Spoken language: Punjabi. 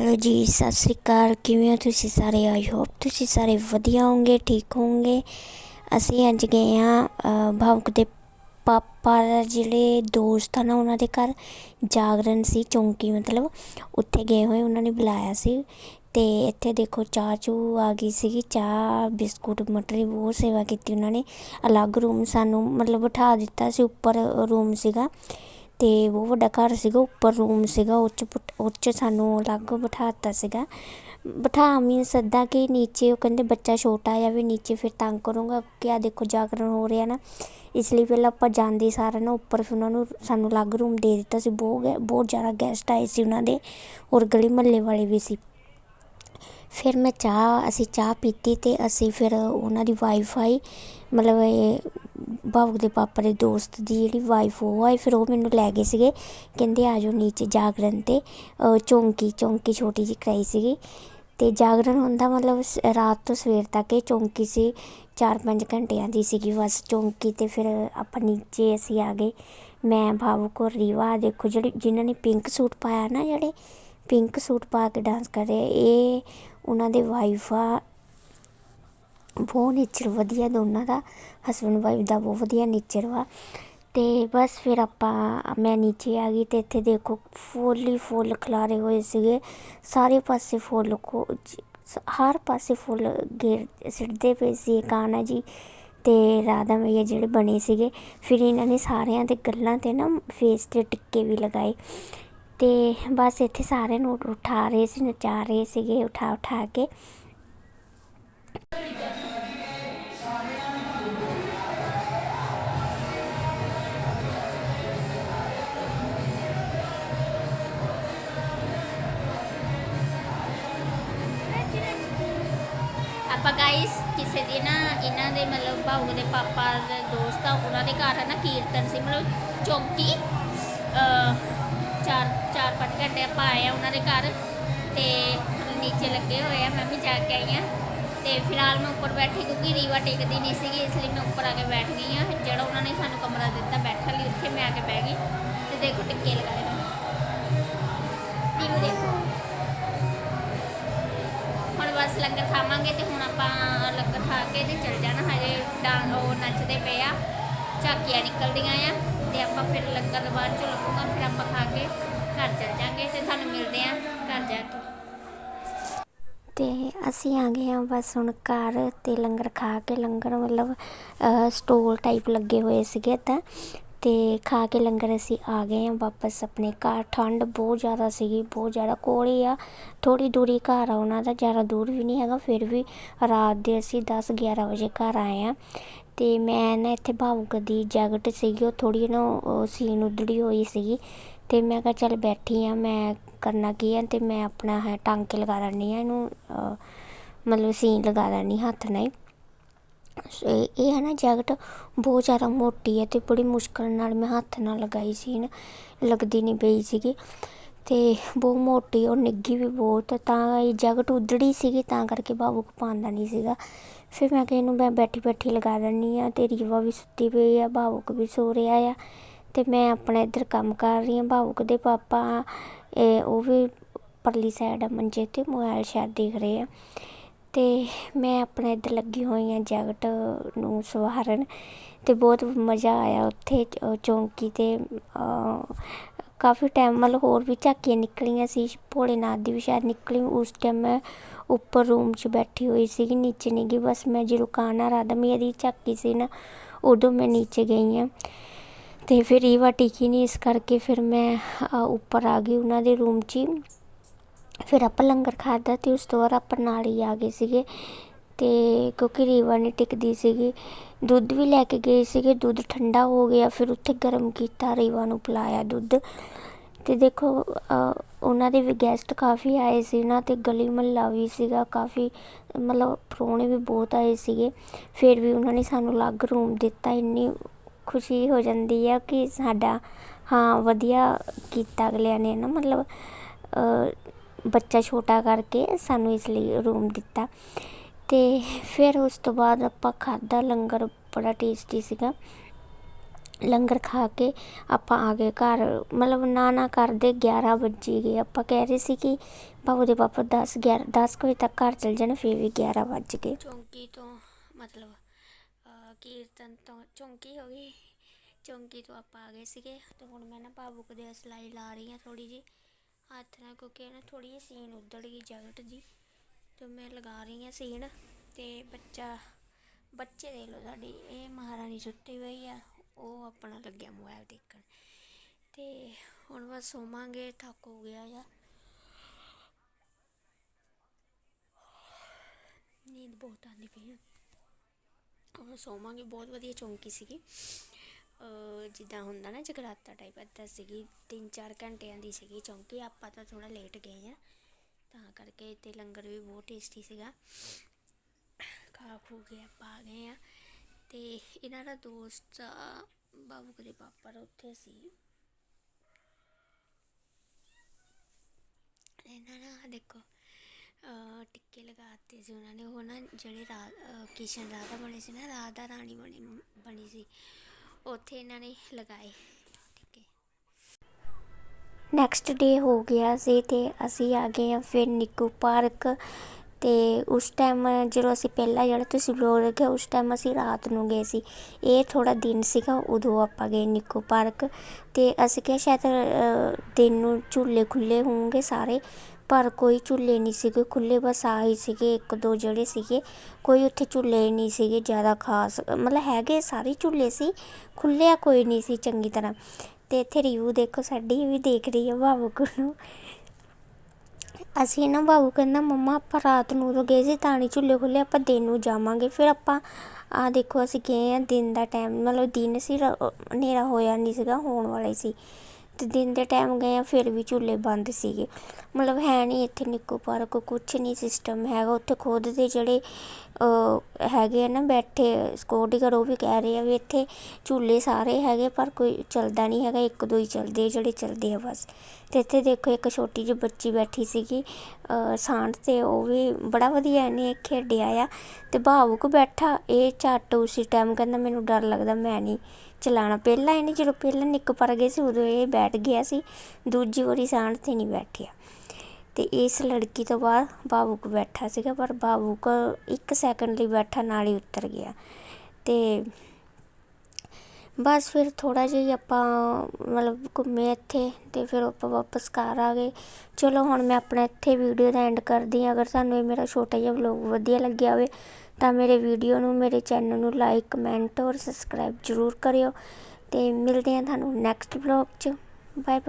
ਹੈਲੋ ਜੀ, ਸਤਿ ਸ੍ਰੀ ਅਕਾਲ। ਕਿਵੇਂ ਹੋ ਤੁਸੀਂ ਸਾਰੇ? ਆਈ ਹੋਪ ਤੁਸੀਂ ਸਾਰੇ ਵਧੀਆ ਹੋਵੋਗੇ, ਠੀਕ ਹੋਵੋਗੇ। ਅਸੀਂ ਅੱਜ ਗਏ ਹਾਂ ਭਾਵਕ ਦੇ ਪਾਪਾ ਜਿਹੜੇ ਦੋਸਤ ਹਨ ਉਹਨਾਂ ਦੇ ਘਰ। ਜਾਗਰਣ ਸੀ ਚੌਂਕੀ, ਮਤਲਬ ਉੱਥੇ ਗਏ ਹੋਏ, ਉਹਨਾਂ ਨੇ ਬੁਲਾਇਆ ਸੀ। ਤੇ ਇੱਥੇ ਦੇਖੋ, ਚਾਹ ਚੂ ਆ ਗਈ ਸੀਗੀ, ਚਾਹ, ਬਿਸਕੁਟ, ਮਟਰੀ ਬਹੁਤ ਸੇਵਾ ਕੀਤੀ ਉਹਨਾਂ ਨੇ। ਅਲੱਗ ਰੂਮ ਸਾਨੂੰ, ਮਤਲਬ ਬਿਠਾ ਦਿੱਤਾ ਸੀ, ਉੱਪਰ ਰੂਮ ਸੀਗਾ। ਅਤੇ ਬਹੁਤ ਵੱਡਾ ਘਰ ਸੀਗਾ, ਉੱਪਰ ਰੂਮ ਸੀਗਾ, ਉਹ 'ਚ ਉਹ 'ਚ ਸਾਨੂੰ ਅਲੱਗ ਬਿਠਾ ਦਿੱਤਾ ਸੀਗਾ। ਬਿਠਾ ਮੀਨਸ ਇੱਦਾਂ ਕਿ ਨੀਚੇ, ਉਹ ਕਹਿੰਦੇ ਬੱਚਾ ਛੋਟਾ ਆ ਵੀ ਨੀਚੇ, ਫਿਰ ਤੰਗ ਕਰੂੰਗਾ ਕਿਉਂਕਿ ਆ ਦੇਖੋ ਜਾਗਰਣ ਹੋ ਰਿਹਾ ਨਾ। ਇਸ ਲਈ ਪਹਿਲਾਂ ਆਪਾਂ ਜਾਂਦੇ ਸਾਰਿਆਂ ਨੂੰ ਉੱਪਰ ਫਿਰ ਉਹਨਾਂ ਨੂੰ ਸਾਨੂੰ ਅਲੱਗ ਰੂਮ ਦੇ ਦਿੱਤਾ ਸੀ। ਬਹੁਤ ਬਹੁਤ ਜ਼ਿਆਦਾ ਗੈਸਟ ਆਏ ਸੀ ਉਹਨਾਂ ਦੇ ਔਰ ਗਲੀ ਮਹੱਲੇ ਵਾਲੇ ਵੀ ਸੀ। ਫਿਰ ਮੈਂ ਚਾਹ, ਅਸੀਂ ਚਾਹ ਪੀਤੀ ਅਤੇ ਅਸੀਂ ਫਿਰ ਉਹਨਾਂ ਦੀ ਵਾਈਫਾਈ ਮਤਲਬ ਇਹ ਭਾਵੁਕ ਦੇ ਪਾਪਾ ਦੇ ਦੋਸਤ ਦੀ ਜਿਹੜੀ ਵਾਈਫ ਉਹ ਆਈ, ਫਿਰ ਉਹ ਮੈਨੂੰ ਲੈ ਗਏ ਸੀਗੇ। ਕਹਿੰਦੇ ਆ ਜਾਓ ਨੀਚੇ ਜਾਗਰਣ 'ਤੇ ਚੌਂਕੀ ਚੌਂਕੀ ਛੋਟੀ ਜਿਹੀ ਕਰਾਈ ਸੀਗੀ। ਅਤੇ ਜਾਗਰਣ ਹੁੰਦਾ ਮਤਲਬ ਸ, ਰਾਤ ਤੋਂ ਸਵੇਰ ਤੱਕ ਇਹ ਚੌਂਕੀ ਸੀ 4-5 ਘੰਟਿਆਂ ਦੀ ਸੀਗੀ ਬਸ ਚੌਂਕੀ ਤੇ ਫਿਰ ਆਪਾਂ ਨੀਚੇ ਅਸੀਂ ਆ ਗਏ। ਮੈਂ ਭਾਵੁਕ ਔਰ ਰੀਵਾ ਦੇਖੋ ਜਿਹੜੇ, ਜਿਨ੍ਹਾਂ ਨੇ ਪਿੰਕ ਸੂਟ ਪਾਇਆ ਨਾ ਜਿਹੜੇ ਪਿੰਕ ਸੂਟ ਪਾ ਕੇ ਡਾਂਸ ਕਰ ਰਹੇ। ਇਹ ਉਹਨਾਂ ਦੇ ਵਾਈਫ ਆ। ਬਹੁਤ ਨੇਚਰ ਵਧੀਆ ਦੋਨਾਂ ਦਾ। ਹਸਬੈਂਡ ਵਾਈਫ ਦਾ ਬਹੁਤ ਵਧੀਆ ਨੇਚਰ ਵਾ। ਤੇ ਬਸ ਫਿਰ ਆਪਾਂ, ਮੈਂ ਨੀਚੇ ਆ ਗਈ ਤੇ ਇੱਥੇ ਦੇਖੋ ਫੁੱਲ ਹੀ ਫੁੱਲ ਖਲਾਰੇ ਹੋਏ ਸੀਗੇ। ਸਾਰੇ ਪਾਸੇ ਫੁੱਲ ਕੋ, ਹਰ ਪਾਸੇ ਫੁੱਲ ਗੇਰ, ਸਿੱਟਦੇ ਪਏ ਸੀ ਕਾਨਾ ਜੀ। ਤੇ ਰਾਧਾ ਮਈਆ ਜਿਹੜੇ ਬਣੇ ਸੀਗੇ, ਫਿਰ ਇਹਨਾਂ ਨੇ ਸਾਰਿਆਂ ਦੇ ਗੱਲਾਂ ਤੇ ਨਾ ਫੇਸ ਤੇ ਟਿੱਕੇ ਵੀ ਲਗਾਏ। ਤੇ ਬਸ ਇੱਥੇ ਸਾਰੇ ਨੂੰ ਉਠਾ ਰਹੇ ਸੀ, ਨਚਾ ਰਹੇ ਸੀਗੇ, ਉਠਾ ਉਠਾ ਕੇ। ਆਪਾਂ ਗਾਇਸ ਕਿਸੇ ਦੀ ਨਾ ਇਹਨਾਂ ਦੇ ਮਤਲਬ ਭਾਊ ਦੇ ਪਾਪਾ ਦੇ ਦੋਸਤ ਆ, ਉਹਨਾਂ ਦੇ ਘਰ ਹੈ ਨਾ ਕੀਰਤਨ ਸੀ, ਮਤਲਬ ਚੌਂਕੀ ਚਾਰ ਚਾਰ ਪੰਜ ਘੰਟੇ ਆਪਾਂ ਆਏ ਆ ਉਹਨਾਂ ਦੇ ਘਰ ਤੇ ਨੀਚੇ ਲੱਗੇ ਹੋਏ ਆ, ਮੈਂ ਵੀ ਜਾ ਕੇ ਆਈ ਆ। ਤੇ ਫਿਲਹਾਲ ਮੈਂ ਉੱਪਰ ਬੈਠੀ ਕਿਉਂਕਿ ਰੀਵਾ ਟੇਕਦੀ ਨਹੀਂ ਸੀਗੀ, ਇਸ ਲਈ ਮੈਂ ਉੱਪਰ ਆ ਕੇ ਬੈਠ ਗਈ ਆ। ਜਿਹੜਾ ਉਹਨਾਂ ਨੇ ਸਾਨੂੰ ਕਮਰਾ ਦਿੱਤਾ ਬੈਠਣ ਲਈ, ਉੱਥੇ ਮੈਂ ਆ ਕੇ ਬਹਿ ਗਈ ਤੇ ਦੇਖੋ ਟਿੱਕੇ ਲਗਾਏ ਨੇ ਦੇਖੋ। ਹੁਣ ਬਸ ਲੰਗਰ ਖਾਵਾਂਗੇ ਤੇ ਹੁਣ ਆਪਾਂ ਲੰਗਰ ਖਾ ਕੇ ਤੇ ਚੱਲ ਜਾਣਾ, ਹਜੇ ਡਾਂ, ਉਹ ਨੱਚਦੇ ਪਏ ਆ, ਝਾਕੀਆਂ ਨਿਕਲਦੀਆਂ ਆ। ਤੇ ਆਪਾਂ ਫਿਰ ਲੰਗਰ ਦੇ ਬਾਅਦ ਚ ਲੱਗੂਗਾ, ਫਿਰ ਆਪਾਂ ਖਾ ਕੇ ਘਰ ਚੱਲ ਜਾਾਂਗੇ ਤੇ ਤੁਹਾਨੂੰ ਮਿਲਦੇ ਆ ਘਰ ਜਾ ਕੇ। ਤੇ ਅਸੀਂ ਆ ਗਏ ਹਾਂ ਬਸ ਹੁਣ ਘਰ ਤੇ ਲੰਗਰ ਖਾ ਕੇ, ਲੰਗਰ ਮਤਲਬ ਸਟੋਲ ਟਾਈਪ ਲੱਗੇ ਹੋਏ ਸੀਗੇ ਤਾਂ ਅਤੇ ਖਾ ਕੇ ਲੰਗਰ ਅਸੀਂ ਆ ਗਏ ਹਾਂ ਵਾਪਸ ਆਪਣੇ ਘਰ। ਠੰਡ ਬਹੁਤ ਜ਼ਿਆਦਾ ਸੀਗੀ, ਬਹੁਤ ਜ਼ਿਆਦਾ ਕੋਲ ਹੀ ਆ। ਥੋੜ੍ਹੀ ਦੂਰੀ ਘਰ ਆ ਉਹਨਾਂ ਦਾ, ਜ਼ਿਆਦਾ ਦੂਰ ਵੀ ਨਹੀਂ ਹੈਗਾ। ਫਿਰ ਵੀ ਰਾਤ ਦੇ ਅਸੀਂ 10 11 ਵਜੇ ਘਰ ਆਏ ਹਾਂ। ਅਤੇ ਮੈਂ ਨਾ ਇੱਥੇ ਭਾਵੁਕ ਦੀ ਜੈਕਟ ਸੀਗੀ, ਉਹ ਥੋੜ੍ਹੀ ਨਾ ਸੀਨ ਉਧੜੀ ਹੋਈ ਸੀਗੀ। ਅਤੇ ਮੈਂ ਕਿਹਾ ਚੱਲ ਬੈਠੀ ਹਾਂ, ਮੈਂ ਕਰਨਾ ਕੀ ਹੈ ਅਤੇ ਮੈਂ ਆਪਣਾ ਹੈ ਟਾਂਕੇ ਲਗਾ ਲੈਂਦੀ ਹਾਂ, ਇਹਨੂੰ ਮਤਲਬ ਸੀਨ ਲਗਾ ਲੈਂਦੀ ਹੱਥ ਨਾਲ ਇਹ ਹੈ ਨਾ ਜੈਕਟ ਬਹੁਤ ਜ਼ਿਆਦਾ ਮੋਟੀ ਹੈ ਅਤੇ ਬੜੀ ਮੁਸ਼ਕਲ ਨਾਲ ਮੈਂ ਹੱਥ ਨਾਲ ਲਗਾਈ ਸੀ ਨਾ, ਲੱਗਦੀ ਨਹੀਂ ਪਈ ਸੀਗੀ ਅਤੇ ਬਹੁਤ ਮੋਟੀ ਔਰ ਨਿੱਘੀ ਵੀ ਬਹੁਤ ਤਾਂ ਇਹ ਜੈਕਟ ਉਧੜੀ ਸੀਗੀ ਤਾਂ ਕਰਕੇ ਬਾਬੂ ਕੋ ਪਾਉਂਦਾ ਨਹੀਂ ਸੀਗਾ। ਫਿਰ ਮੈਂ ਕਿਹਾ ਇਹਨੂੰ ਮੈਂ ਬੈਠੀ ਬੈਠੀ ਲਗਾ ਲੈਣੀ ਆ ਤੇ ਰੀਵਾ ਵੀ ਸੁੱਤੀ ਪਈ ਆ, ਬਾਬੂ ਵੀ ਸੋ ਰਿਹਾ ਆ, ਤੇ ਮੈਂ ਆਪਣਾ ਇੱਧਰ ਕੰਮ ਕਰ ਰਹੀ ਹਾਂ, ਬਾਬੂ ਦੇ ਪਾਪਾ, ਇਹ ਉਹ ਵੀ ਪਰਲੀ ਸਾਈਡ ਮੰਜੇ ਤੇ ਮੋਬਾਈਲ ਸ਼ਾਇਦ ਦੇਖ ਰਹੇ ਆ। ਅਤੇ ਮੈਂ ਆਪਣੇ ਇੱਧਰ ਲੱਗੀ ਹੋਈ ਹਾਂ ਜੈਕਟ ਨੂੰ ਸਵਾਰਨ ਅਤੇ ਬਹੁਤ ਮਜ਼ਾ ਆਇਆ ਉੱਥੇ ਚੌਂਕੀ ਤੇ ਕਾਫੀ ਟਾਈਮ ਮਤਲਬ ਹੋਰ ਵੀ ਝਾਕੀਆਂ ਨਿਕਲੀਆਂ ਸੀ, ਭੋਲੇਨਾਥ ਦੀ ਵੀ ਸ਼ਾਇਦ ਨਿਕਲੀ ਉਸ ਟਾਈਮ ਮੈਂ ਉੱਪਰ ਰੂਮ 'ਚ ਬੈਠੀ ਹੋਈ ਸੀਗੀ, ਨੀਚੇ ਨਹੀਂ ਗਈ, ਬਸ ਮੈਂ ਜਦੋਂ ਕਾਨਾ ਰਾਧਾ ਮੇਰੀ ਝਾਕੀ ਸੀ ਨਾ, ਉਦੋਂ ਮੈਂ ਨੀਚੇ ਗਈ ਹਾਂ। ਅਤੇ ਫਿਰ ਰੀਵਾ ਟਿਕੀ ਨਹੀਂ ਇਸ ਕਰਕੇ ਫਿਰ ਮੈਂ ਉੱਪਰ ਆ ਗਈ ਉਹਨਾਂ ਦੇ ਰੂਮ 'ਚ ਹੀ। ਫਿਰ ਆਪਾਂ ਲੰਗਰ ਖਾਧਾ ਅਤੇ ਉਸ ਤੋਂ ਬਾਅਦ ਆਪਾਂ ਨਾਲ ਹੀ ਆ ਗਏ ਸੀਗੇ ਅਤੇ ਕਿਉਂਕਿ ਰੀਵਾ ਨਹੀਂ ਟਿਕਦੀ ਸੀਗੀ, ਦੁੱਧ ਵੀ ਲੈ ਕੇ ਗਏ ਸੀਗੇ, ਦੁੱਧ ਠੰਡਾ ਹੋ ਗਿਆ, ਫਿਰ ਉੱਥੇ ਗਰਮ ਕੀਤਾ, ਰੀਵਾ ਨੂੰ ਪਿਲਾਇਆ ਦੁੱਧ। ਅਤੇ ਦੇਖੋ ਉਹਨਾਂ ਦੇ ਵੀ ਗੈਸਟ ਕਾਫੀ ਆਏ ਸੀ ਨਾ ਅਤੇ ਗਲੀ ਮਹੱਲਾ ਵੀ ਸੀਗਾ, ਕਾਫੀ ਮਤਲਬ ਪ੍ਰਾਹੁਣੇ ਵੀ ਬਹੁਤ ਆਏ ਸੀਗੇ। ਫਿਰ ਵੀ ਉਹਨਾਂ ਨੇ ਸਾਨੂੰ ਅਲੱਗ ਰੂਮ ਦਿੱਤਾ, ਇੰਨੀ ਖੁਸ਼ੀ ਹੋ ਜਾਂਦੀ ਆ ਕਿ ਸਾਡਾ, ਹਾਂ, ਵਧੀਆ ਕੀਤਾ ਅਗਲਿਆਂ ਨੇ ਨਾ, ਮਤਲਬ ਬੱਚਾ ਛੋਟਾ ਕਰਕੇ ਸਾਨੂੰ ਇਸ ਲਈ ਰੂਮ ਦਿੱਤਾ। ਅਤੇ ਫਿਰ ਉਸ ਤੋਂ ਬਾਅਦ ਆਪਾਂ ਖਾਧਾ, ਲੰਗਰ ਬੜਾ ਟੇਸਟੀ ਸੀਗਾ। ਲੰਗਰ ਖਾ ਕੇ ਆਪਾਂ ਆ ਗਏ ਘਰ। ਮਤਲਬ ਨਾ ਨਾ ਕਰਦੇ 11 ਵੱਜ ਗਏ। ਆਪਾਂ ਕਹਿ ਰਹੇ ਸੀ ਕਿ ਬਾਬੂ ਦੇ ਪਾਪਾ 10 11 10 ਕੁ ਵਜੇ ਤੱਕ ਘਰ ਚਲ ਜਾਣ, ਫਿਰ ਵੀ 11 ਵੱਜ ਗਏ। ਚੌਂਕੀ ਤੋਂ ਮਤਲਬ ਕੀਰਤਨ ਤੋਂ ਚੌਂਕੀ ਹੋ ਗਈ। ਚੌਂਕੀ ਤੋਂ ਆਪਾਂ ਆ ਗਏ ਸੀਗੇ। ਤੇ ਹੁਣ ਮੈਂ ਨਾ ਬਾਬੂ ਦੇ ਸਿਲਾਈ ਲਾ ਰਹੀ ਹਾਂ ਥੋੜੀ ਜੀ ਹੱਥ ਨਾਲ, ਕਿਉਂਕਿ ਨਾ ਥੋੜ੍ਹੀ ਜਿਹੀ ਸੀਨ ਉੱਧੜ ਗਈ ਜੈਕਟ ਦੀ ਤੇ ਮੈਂ ਲਗਾ ਰਹੀ ਹਾਂ ਸੀਨ, ਤੇ ਬੱਚਾ, ਬੱਚੇ ਦੇਖ ਲਓ ਸਾਡੀ, ਇਹ ਮਹਾਰਾਣੀ ਸੁੱਤੀ ਹੋਈ ਆ, ਉਹ ਆਪਣਾ ਲੱਗਿਆ ਮੋਬਾਈਲ ਦੇਖਣ। ਤੇ ਹੁਣ ਬਸ ਸੋਵਾਂਗੇ, ਥੱਕ ਹੋ ਗਿਆ ਆ। ਨੀਂਦ ਬਹੁਤ ਆਉਂਦੀ ਪਈ ਆ। ਹੁਣ ਸੋਵਾਂਗੇ, ਬਹੁਤ ਵਧੀਆ ਚੌਂਕੀ ਸੀਗੀ। ਜਿੱਦਾਂ ਹੁੰਦਾ ਨਾ ਜਗਰਾਤਾ ਟਾਈਪ ਇੱਦਾਂ ਸੀਗੀ 3-4 ਘੰਟਿਆਂ ਦੀ ਸੀਗੀ ਚੌਂਕੀ, ਆਪਾਂ ਤਾਂ ਥੋੜ੍ਹਾ ਲੇਟ ਗਏ ਹਾਂ। ਤਾਂ ਕਰਕੇ ਅਤੇ ਲੰਗਰ ਵੀ ਬਹੁਤ ਟੇਸਟੀ ਸੀਗਾ। ਖਾ ਖੂ ਕੇ ਆਪਾਂ ਆ ਗਏ ਹਾਂ। ਅਤੇ ਇਹਨਾਂ ਦਾ ਦੋਸਤ ਬਾਬੂ ਦੇ ਪਾਪਾ ਦਾ ਉੱਥੇ ਸੀ। ਇਹਨਾਂ ਨਾ ਦੇਖੋ, ਅਹ ਟਿੱਕੇ ਲਗਾਤੇ ਸੀ ਉਹਨਾਂ ਨੇ। ਉਹ ਨਾ ਜਿਹੜੇ ਰਾ ਕਿਸ਼ਨ ਰਾਧਾ ਬਣੇ ਸੀ ਨਾ, ਰਾਧਾ ਰਾਣੀ ਬਣੀ ਬਣੀ ਸੀ। ਉੱਥੇ ਇਹਨਾਂ ਨੇ ਲਗਾਏ। ਟਿੱਕੇ ਨੈਕਸਟ ਡੇ ਹੋ ਗਿਆ ਸੀ ਤੇ ਅਸੀਂ ਆ ਗਏ ਆ ਫਿਰ ਨਿੱਕੂ ਪਾਰਕ ਤੇ ਉਸ ਟਾਈਮ ਜਦੋਂ ਅਸੀਂ ਪਹਿਲਾਂ ਜਿਹੜਾ ਤੁਸੀਂ ਵਲੋਗ ਰੱਖਿਆ ਉਸ ਟਾਈਮ ਅਸੀਂ ਰਾਤ ਨੂੰ ਗਏ ਸੀ। ਇਹ ਥੋੜਾ ਦਿਨ ਸੀਗਾ, ਉਦੋਂ ਆਪਾਂ ਗਏ ਨਿੱਕੂ ਪਾਰਕ ਤੇ ਅਸੀਂ ਕਿਹਾ ਸ਼ਾਇਦ ਦਿਨ ਨੂੰ ਝੂਲੇ ਖੁੱਲੇ ਹੋਣਗੇ ਸਾਰੇ। ਪਰ ਕੋਈ ਝੂਲੇ ਨਹੀਂ ਸੀਗੇ, ਖੁੱਲ੍ਹੇ ਬਸ ਆਹੀ ਸੀਗੇ, ਇੱਕ ਦੋ ਜਿਹੜੇ ਸੀਗੇ, ਕੋਈ ਉੱਥੇ ਝੂਲੇ ਨਹੀਂ ਸੀਗੇ ਜ਼ਿਆਦਾ ਖਾਸ, ਮਤਲਬ ਹੈਗੇ ਸਾਰੇ ਝੂਲੇ ਸੀ, ਖੁੱਲ੍ਹਿਆ ਕੋਈ ਨਹੀਂ ਸੀ ਚੰਗੀ ਤਰ੍ਹਾਂ। ਅਤੇ ਇੱਥੇ ਰਿਵਿਊ ਦੇਖੋ, ਸਾਡੀ ਵੀ ਦੇਖ ਰਹੀ ਹੈ ਭਾਵੁਕ ਨੂੰ ਅਸੀਂ ਨਾ ਬਾਬੂ ਕਹਿੰਦਾ, ਮੰਮਾ, ਆਪਾਂ ਰਾਤ ਨੂੰ ਉਦੋਂ ਗਏ ਸੀ, ਤਾਂ ਨਹੀਂ ਝੁੱਲੇ ਖੁੱਲੇ ਆਪਾਂ ਦਿਨ ਨੂੰ ਜਾਵਾਂਗੇ। ਫਿਰ ਆਪਾਂ ਆ ਦੇਖੋ, ਅਸੀਂ ਗਏ ਆ ਦਿਨ ਦਾ ਟਾਈਮ ਮਤਲਬ ਦਿਨ ਸੀ, ਰ- ਹਨੇਰਾ ਹੋਇਆ ਨਹੀਂ ਸੀਗਾ, ਹੋਣ ਵਾਲਾ ਹੀ ਸੀ। ਤੇ ਦਿਨ ਦੇ ਟਾਈਮ ਗਏ ਆ ਫਿਰ ਵੀ ਝੂਲੇ ਬੰਦ ਸੀਗੇ। ਮਤਲਬ ਹੈ ਨਹੀਂ ਇੱਥੇ ਨਿੱਕੂ ਪਾਰਕ ਕੁਛ ਨਹੀਂ ਸਿਸਟਮ ਹੈਗਾ। ਉੱਥੇ ਖੁਦ ਦੇ ਜਿਹੜੇ ਹੈਗੇ ਆ ਨਾ ਬੈਠੇ ਸਿਕਿਉਰਟੀ ਗਾਰਡ ਉਹ ਵੀ ਕਹਿ ਰਹੇ ਆ ਵੀ ਇੱਥੇ ਝੂਲੇ ਸਾਰੇ ਹੈਗੇ ਪਰ ਕੋਈ ਚੱਲਦਾ ਨਹੀਂ ਹੈਗਾ। ਇੱਕ ਦੋ ਹੀ ਚੱਲਦੇ ਜਿਹੜੇ ਚੱਲਦੇ ਆ ਬਸ। ਤੇ ਇੱਥੇ ਦੇਖੋ ਇੱਕ ਛੋਟੀ ਜਿਹੀ ਬੱਚੀ ਬੈਠੀ ਸੀਗੀ ਅਹ, ਸਾਂਢ ਤੇ। ਉਹ ਵੀ ਬੜਾ ਵਧੀਆ ਇਹਨੇ ਖੇਡਿਆ ਆ। ਤੇ ਭਾਵੁਕ ਬੈਠਾ ਇਹ ਝੱਟ ਉਸੇ ਟਾਈਮ ਕਹਿੰਦਾ ਮੈਨੂੰ ਡਰ ਲੱਗਦਾ ਮੈਂ ਨਹੀਂ ਚਲਾਉਣਾ। ਪਹਿਲਾਂ ਇਹਨੇ ਜਦੋਂ ਪਹਿਲਾਂ ਨਿੱਕ ਪਰ ਗਏ ਸੀ, ਉਦੋਂ ਇਹ ਬੈਠ ਗਿਆ ਸੀ। ਦੂਜੀ ਵਾਰੀ ਸਾਂਢ ਤੇ ਨਹੀਂ ਬੈਠਿਆ। ਤੇ ਇਸ ਲੜਕੀ ਤੋਂ ਬਾਅਦ ਬਾਬੂਕ ਬੈਠਾ ਸੀਗਾ, ਪਰ ਬਾਬੂਕ ਇੱਕ ਸੈਕਿੰਡ ਲਈ ਬੈਠਾ, ਨਾਲ ਹੀ ਉਤਰ ਗਿਆ। ਤੇ ਬਸ ਫਿਰ ਥੋੜਾ ਜਿਹਾ ਆਪਾਂ ਮਤਲਬ ਘੁੰਮੇ ਇੱਥੇ ਤੇ ਫਿਰ ਆਪਾਂ ਵਾਪਸ ਘਰ ਆ ਗਏ। ਚਲੋ ਹੁਣ ਮੈਂ ਆਪਣਾ ਇੱਥੇ ਵੀਡੀਓ ਦਾ ਐਂਡ ਕਰਦੀ ਹਾਂ। ਅਗਰ ਤੁਹਾਨੂੰ ਇਹ ਮੇਰਾ ਛੋਟਾ ਜਿਹਾ ਵਲੌਗ ਵਧੀਆ ਲੱਗਿਆ ਹੋਵੇ ਤਾਂ ਮੇਰੇ ਵੀਡੀਓ ਨੂੰ, ਮੇਰੇ ਚੈਨਲ ਨੂੰ ਲਾਈਕ ਕਮੈਂਟ ਔਰ ਸਬਸਕ੍ਰਾਈਬ ਜ਼ਰੂਰ ਕਰਿਓ। ਤੇ ਮਿਲਦੇ ਹਾਂ ਤੁਹਾਨੂੰ ਨੈਕਸਟ ਵਲੌਗ 'ਚ। Bye bye